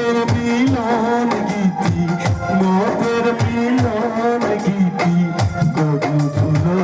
মতের মিলন গীতি মতের মিলন গীতি কবু ভুলো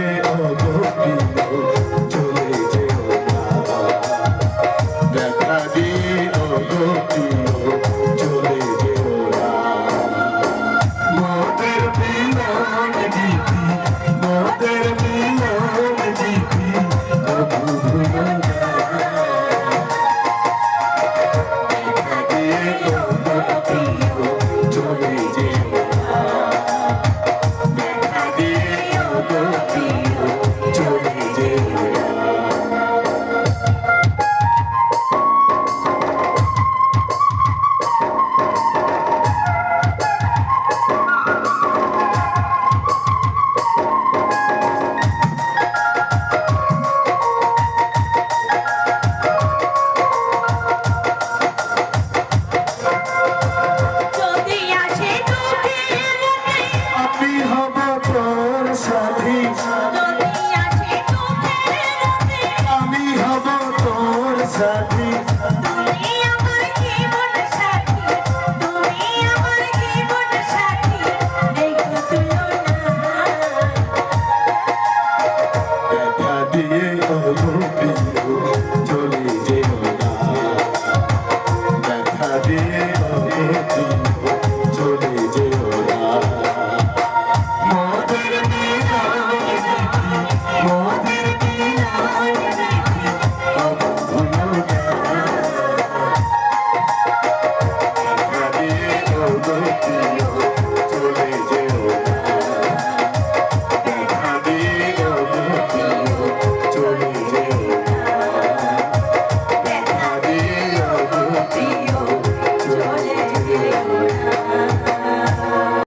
Oh,